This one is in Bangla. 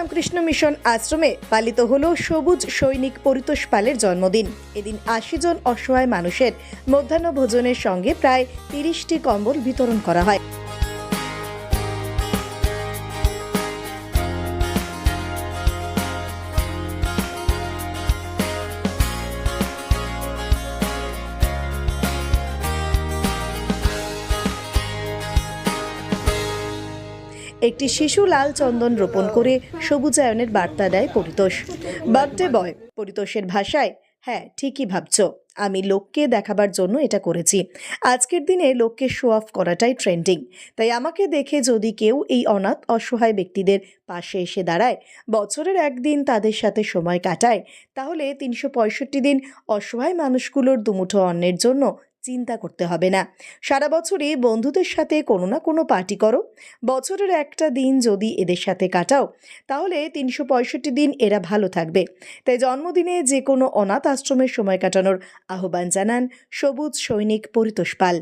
রামকৃষ্ণ মিশন আশ্রমে পালিত হল সবুজ সৈনিক পরিতোষ পালের জন্মদিন। এদিন আশি জন অসহায় মানুষের মধ্যাহ্ন ভোজনের সঙ্গে প্রায় তিরিশটি কম্বল বিতরণ করা হয়। একটি শিশু লাল চন্দন রোপণ করে সবুজায়নের বার্তা দেয় পরিতোষ। বার্থডে বয়, পরিতোষের ভাষায় হ্যাঁ ঠিকই ভাবছ। আমি লোককে দেখাবার জন্য এটা করেছি। আজকের দিনে লোককে শো অফ করাটাই ট্রেন্ডিং তাই আমাকে দেখে যদি কেউ এই অনাথ, অসহায় ব্যক্তিদের পাশে এসে দাঁড়ায়, বছরের একদিন তাদের সাথে সময় কাটায়, তাহলে তিনশো পঁয়ষট্টি দিন অসহায় মানুষগুলোর দুমুঠো অন্নের জন্য চিন্তা করতে হবে না সারা বছরই বন্ধুদের সাথে কোনো না কোনো পার্টি করো বছরের একটা দিন যদি এদের সাথে কাটাও তাহলে তিনশো পঁয়ষট্টি দিন এরা ভালো থাকবে তাই জন্মদিনে যে কোনো অনাথ আশ্রমের সময় কাটানোর আহ্বান জানান সবুজ সৈনিক পরিতোষ পাল